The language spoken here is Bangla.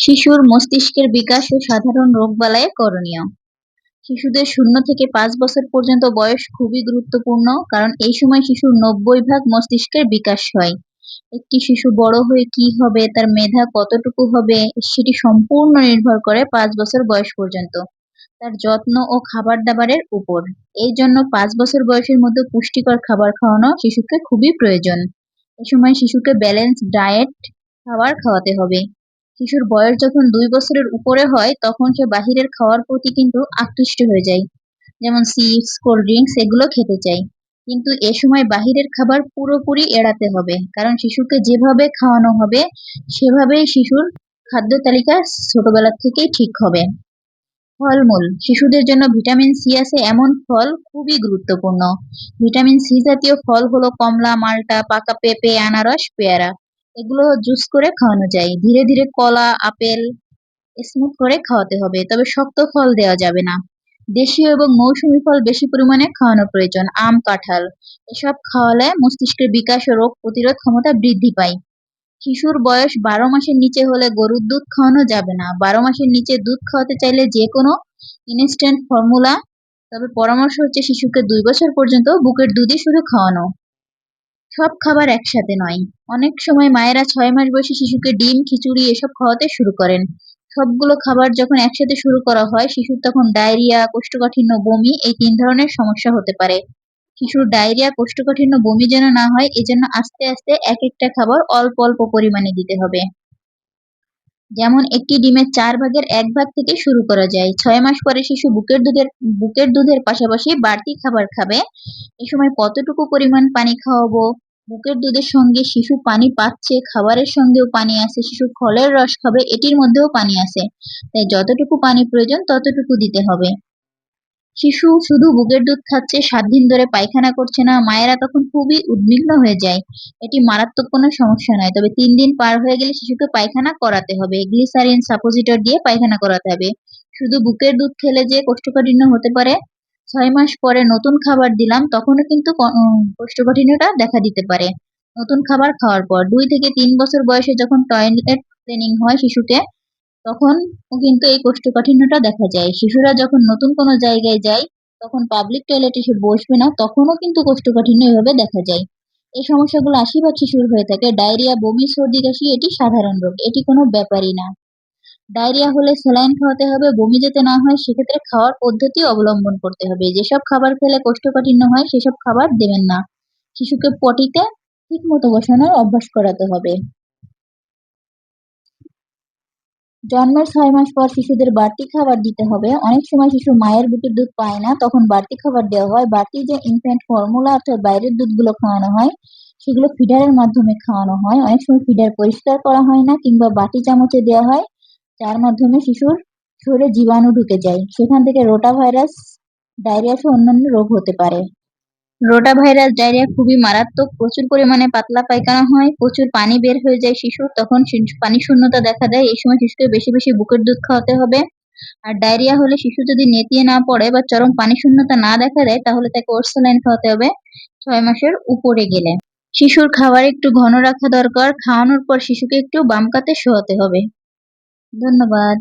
শিশুর মস্তিষ্কের বিকাশ ও সাধারণ রোগবালাই করণীয়। শিশুদের শূন্য থেকে পাঁচ বছর পর্যন্ত বয়স খুবই গুরুত্বপূর্ণ, কারণ এই সময় শিশুর নব্বই ভাগ মস্তিষ্কের বিকাশ হয়। একটি শিশু বড় হয়ে কি হবে, তার মেধা কতটুকু হবে, সেটি সম্পূর্ণ নির্ভর করে পাঁচ বছর বয়স পর্যন্ত, তার যত্ন ও খাবার দাবারের উপর। এই জন্য পাঁচ বছর বয়সের মধ্যে পুষ্টিকর খাবার খাওয়ানো শিশুকে খুবই প্রয়োজন। এ সময় শিশুকে ব্যালেন্স ডায়েট খাবার খাওয়াতে হবে। শিশুর বয়স যখন দুই বছরের উপরে হয়, তখন সে বাহিরের খাওয়ার প্রতি কিন্তু আকৃষ্ট হয়ে যায়। যেমন চিপস, কোল্ড ড্রিঙ্কস এগুলো খেতে চায়। কিন্তু এ সময় বাহিরের খাবার পুরোপুরি এড়াতে হবে। কারণ শিশুকে যেভাবে খাওয়ানো হবে, সেভাবেই শিশুর খাদ্য তালিকা ছোটবেলা থেকেই ঠিক হবে। ফলমূল, শিশুদের জন্য ভিটামিন সি আছে এমন ফল খুবই গুরুত্বপূর্ণ। ভিটামিন সি জাতীয় ফল হলো কমলা, মাল্টা, পাকা পেঁপে, আনারস, পেয়ারা। এগুলো জুস করে খাওয়ানো যায়। ধীরে ধীরে কলা, আপেল স্মুথ করে খাওয়াতে হবে, তবে শক্ত ফল দেওয়া যাবে না। দেশীয় এবং মৌসুমী ফল বেশি পরিমাণে খাওয়ানো প্রয়োজন, আম, কাঁঠাল। এসব খাওয়ালে মস্তিষ্কের বিকাশ ও রোগ প্রতিরোধ ক্ষমতা বৃদ্ধি পায়। শিশুর বয়স বারো মাসের নিচে হলে গরুর দুধ খাওয়ানো যাবে না। বারো মাসের নিচে দুধ খাওয়াতে চাইলে যে কোনো ইনস্ট্যান্ট ফর্মুলা তবে পরামর্শ হচ্ছে শিশুকে দুই বছর পর্যন্ত বুকের দুধই শুধু খাওয়ানো। সব খাবার একসাথে নয়। অনেক সময় মায়েরা ছয় মাস বয়সী শিশুকে ডিম, খিচুড়ি এসব খাওয়াতে শুরু করেন। সবগুলো খাবার যখন একসাথে শুরু করা হয়, শিশুর তখন ডায়রিয়া, কোষ্ঠকাঠিন্য, বমি এই তিন ধরনের সমস্যা হতে পারে। শিশুর ডায়রিয়া, কোষ্ঠকাঠিন্য, বমি যেন না হয়, এজন্য আস্তে আস্তে এক একটা খাবার অল্প অল্প পরিমাণে দিতে হবে। যেমন একটি ডিমের চার ভাগের এক ভাগ থেকে শুরু করা যায়। ছয় মাস পরে শিশু বুকের দুধের বুকের দুধের পাশাপাশি বাড়তি খাবার খাবে। এ সময় কতটুকু পরিমাণ পানি খাওয়াবো? বুকের দুধের সঙ্গে শিশু পানি পাচ্ছে, খাবারের সঙ্গেও পানি আছে, শিশু ফলের রস খাবে, এটির মধ্যেও পানি আছে। তাই যতটুকু পানি প্রয়োজন, ততটুকু দিতে হবে। শিশু শুধু বুকের দুধ খাচ্ছে, সাত দিন ধরে পায়খানা করছে না, মায়েরা তখন খুবই উদ্বিগ্ন হয়ে যায়। এটি মারাত্মক কোনো সমস্যা নয়, তবে তিন দিন পার হয়ে গেলে শিশুকে পায়খানা করাতে হবে, গ্লিসারিন সাপোজিটর দিয়ে পায়খানা করাতে হবে। শুধু বুকের দুধ খেলে যে কোষ্ঠকাঠিন্য হতে পারে, ছয় মাস পরে নতুন খাবার দিলাম, তখনও কিন্তু কোষ্ঠকাঠিন্যটা দেখা দিতে পারে। নতুন খাবার খাওয়ার পর দুই থেকে তিন বছর বয়সে যখন টয়লেট ট্রেনিং হয় শিশুকে তখন কিন্তু এই কোষ্ঠকাঠিন্যটা দেখা যায়। শিশুরা যখন নতুন কোনো জায়গায় যায়, তখন পাবলিক টয়লেটে এসে বসবে না, তখনও কিন্তু কোষ্ঠকাঠিন্য এভাবে দেখা যায়। এই সমস্যাগুলো আশীর্বাদ শিশুর হয়ে থাকে। ডায়রিয়া, বমি, সর্দি, কাশি, এটি সাধারণ রোগ, এটি কোনো ব্যাপারই না। ডায়রিয়া হলে স্যালাইন খাওয়াতে হবে, বমি যাতে না হয়, সেক্ষেত্রে খাওয়ার পদ্ধতি অবলম্বন করতে হবে। যেসব খাবার খেলে কোষ্ঠকাঠিন্য হয়, সেসব খাবার দেবেন না। শিশুকে পটিতে ঠিক মতো বসানোর অভ্যাস করাতে হবে। জন্মের ছয় মাস পর শিশুদের বাড়তি খাবার দিতে হবে। অনেক সময় শিশু মায়ের বুকের দুধ পায় না, তখন বাড়তি খাবার দেওয়া হয়। বাড়তি যে ইনফ্যান্ট ফর্মুলা অর্থাৎ বাইরের দুধগুলো খাওয়ানো হয়, সেগুলো ফিডারের মাধ্যমে খাওয়ানো হয়। অনেক সময় ফিডার পরিষ্কার করা হয় না কিংবা বাটি চামচে দেওয়া হয়, যার মাধ্যমে শিশুর শরীরে জীবাণু ঢুকে যায়। সেখান থেকে রোটা ভাইরাস ডায়রিয়া সহ অন্যান্য রোগ হতে পারে। রোটা ভাইরাস ডায়রিয়া খুবই মারাত্মক, প্রচুর পরিমাণে পাতলা পায়খানা হয়, প্রচুর পানি বের হয়ে যায় শিশুর তখন পানি শূন্যতা দেখা দেয়, এই সময় শিশুকে বেশি বেশি বুকের দুধ খাওয়াতে হবে। আর ডায়রিয়া হলে শিশু যদি নেতিয়ে না পড়ে বা চরম পানি শূন্যতা না দেখা দেয়, তাহলে তাকে ওরসালাইন খাওয়াতে হবে ছয় মাসের উপরে গেলে। শিশুর খাবার একটু ঘন রাখা দরকার, খাওয়ানোর পর শিশুকে একটু বাম কাতে শোয়াতে হবে। ধন্যবাদ।